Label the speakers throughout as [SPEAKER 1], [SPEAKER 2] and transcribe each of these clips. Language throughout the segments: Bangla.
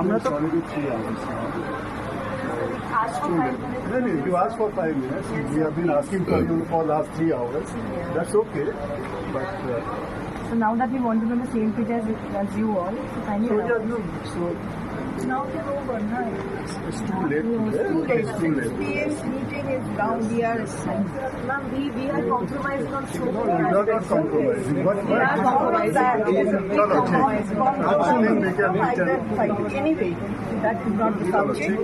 [SPEAKER 1] আমরা তো
[SPEAKER 2] already three hours now.
[SPEAKER 3] Ask for five minutes.
[SPEAKER 2] No, no, you asked for five minutes. We have been asking for you for last three hours. That's okay. But uh,
[SPEAKER 3] So now that we want to be on the same page as, as you all, so kindly
[SPEAKER 2] so,
[SPEAKER 3] allow
[SPEAKER 2] yeah,
[SPEAKER 3] us.
[SPEAKER 2] no, so
[SPEAKER 3] now they're over, no?
[SPEAKER 2] It's too late. No, it's
[SPEAKER 3] too late.
[SPEAKER 2] It's too 6 late.
[SPEAKER 3] p.m. meeting is down. We are, ma'am, we, we are compromising on so
[SPEAKER 2] No,
[SPEAKER 3] many
[SPEAKER 2] you are not
[SPEAKER 3] aspects.
[SPEAKER 2] compromising. What,
[SPEAKER 3] We are what? compromising. We
[SPEAKER 2] No, no,
[SPEAKER 3] compromise. check.
[SPEAKER 2] Absolutely, we can- we
[SPEAKER 3] Compromise,
[SPEAKER 2] can-
[SPEAKER 3] either fight. Anyway, that is not the subject.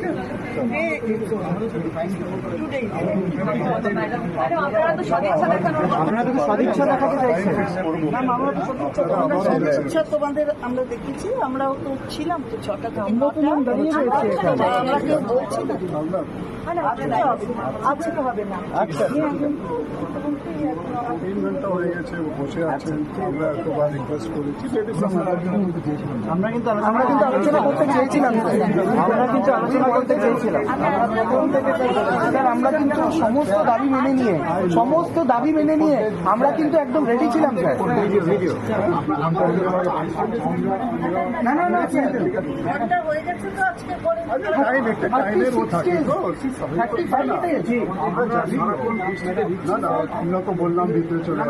[SPEAKER 3] Today is over. Today is আপনারা তো সদিচ্ছা দেখানোর কথা।
[SPEAKER 1] আপনারা তো সদিচ্ছা দেখাতে চাইছেন
[SPEAKER 3] ম্যাম আমরা তো সদিচ্ছা আমরা সদিচ্ছা তোমাদের আমরা দেখেছি আমরাও তো ছিলাম তো ছটা তো
[SPEAKER 1] আমরা তো ম্যাম দাঁড়িয়ে রয়েছি এখানে।
[SPEAKER 3] আমরা কেউ বলছি না আজকে হবে না।
[SPEAKER 1] আচ্ছা।
[SPEAKER 2] তিন ঘণ্টা হয়ে গেছে বসে আছেন আমরা একবার রিকোয়েস্ট করেছি
[SPEAKER 1] আমরা কিন্তু আমরা কিন্তু আলোচনা করতে চেয়েছিলাম। আমরা কিন্তু আলোচনা করতে চেয়েছিলাম। আমরা কিন্তু সমস্ত দাবি মেনে নিয়ে সমস্ত দাবি মেনে নিয়ে আমরা কিন্তু একদম রেডি ছিলাম স্যার। না না না স্যার
[SPEAKER 3] গেছে তো আজকে করে
[SPEAKER 2] টাইম একটা টাইমের ও থাকে তো আমরা জানি না না আমরা তো বললাম ভিতরে চলে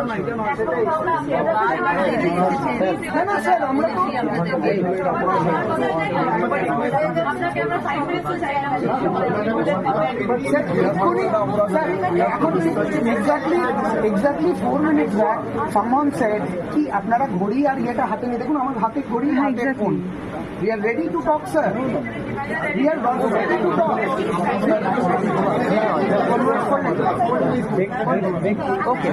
[SPEAKER 1] exactly exactly four minute back someone said কি আপনারা ঘড়ি আর ইয়েটা হাতে নিয়ে দেখুন আমার হাতে ঘড়ি হাতে phone ready to talk sir we are ready to talk okay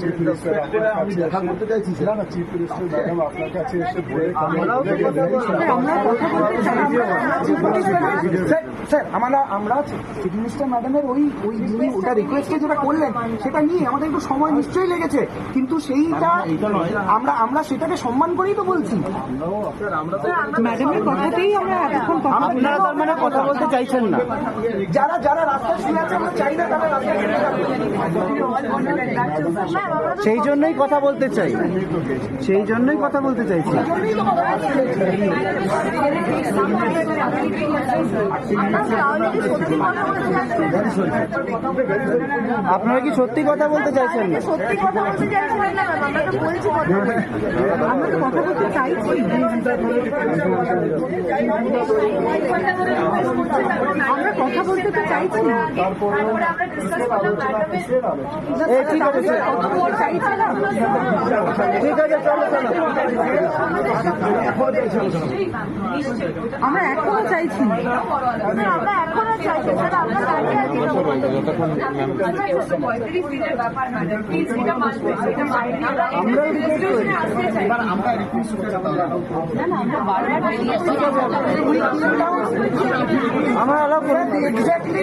[SPEAKER 2] chief minister আমি দেখা করতে চাইছি না চিফ মিনিস্টার ম্যাডাম আপনার কাছে এসে বলে
[SPEAKER 1] স্যার স্যার আমরা আমরা চিফ মিনিস্টার ম্যাডামের ওই ওই যিনি ওটা রিকোয়েস্টে যেটা করলেন সেটা নিয়ে আমাদের একটু সময় নিশ্চয়ই লেগেছে। কিন্তু সেইটা আমরা আমরা সেটাকে সম্মান করেই তো বলছি। ম্যাডামের কথাতেই আমরা এতক্ষণ আপনারা তার মানে কথা বলতে চাইছেন না। যারা যারা রাস্তায় শুয়ে আছে আমরা চাই না তারা রাস্তায়। সেই জন্যই কথা বলতে চাই। সেই জন্যই কথা বলতে চাইছি। আপনারা কি সত্যি কথা বলতে চাইছেন না?
[SPEAKER 3] কথা বলতে না তো চাইছি
[SPEAKER 1] এই ঠিক আছে ঠিক আছে। চলো চলো।
[SPEAKER 3] আমরা এখনও চাইছি আমরা এখনও চাইছি আমরা দাঁড়িয়ে আছি
[SPEAKER 1] আমরাও রিকোয়েস্ট করি আমরা অ্যালাউ করে এক্স্যাক্টলি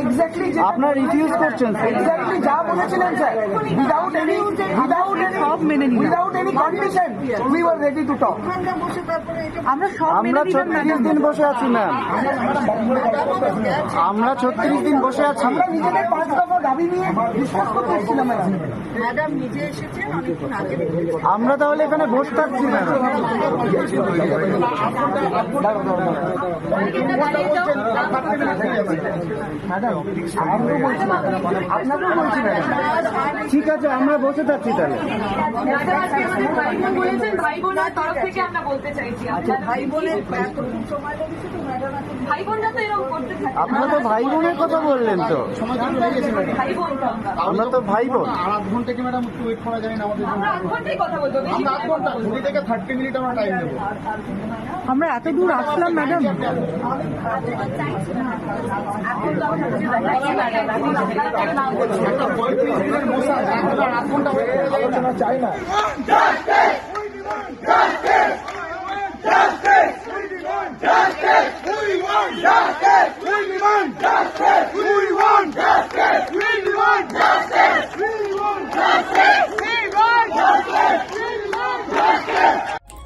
[SPEAKER 1] এক্স্যাক্টলি আপনারা রিফিউজ করছেন এক্স্যাক্টলি যা বলেছিলেন sir without any without any সব মেনে নিন without any condition we
[SPEAKER 3] were ready to talk
[SPEAKER 1] আমরা সব আমরা ছত্রিশ দিন বসে আছি ম্যাম আমরা ছত্রিশ দিন বসে আছি আমরা নিজেদের পাঁচ দফা দাবি নিয়ে ডিসকাস করতে এসেছিলাম ম্যাডাম
[SPEAKER 3] ম্যাডাম নিজে এসেছেন অনেকক্ষণ আগে
[SPEAKER 1] আমরা তাহলে এখানে বসে থাকছি না বলছি ঠিক আছে আমরা বসে থাকছি তাহলে
[SPEAKER 3] তো
[SPEAKER 1] আপনারা তো ভাই বোনের কথা বললেন তো
[SPEAKER 4] আমরা
[SPEAKER 1] তো ভাই বোন
[SPEAKER 5] আধ ম্যাডাম একটু ওয়েট করা যায় না থেকে
[SPEAKER 3] আমরা এত দূর আসলাম ম্যাডাম
[SPEAKER 5] পঁয়ত্রিশ দিনের মশা এখন আর আধ ঘন্টা wait করে আলোচনা চাই না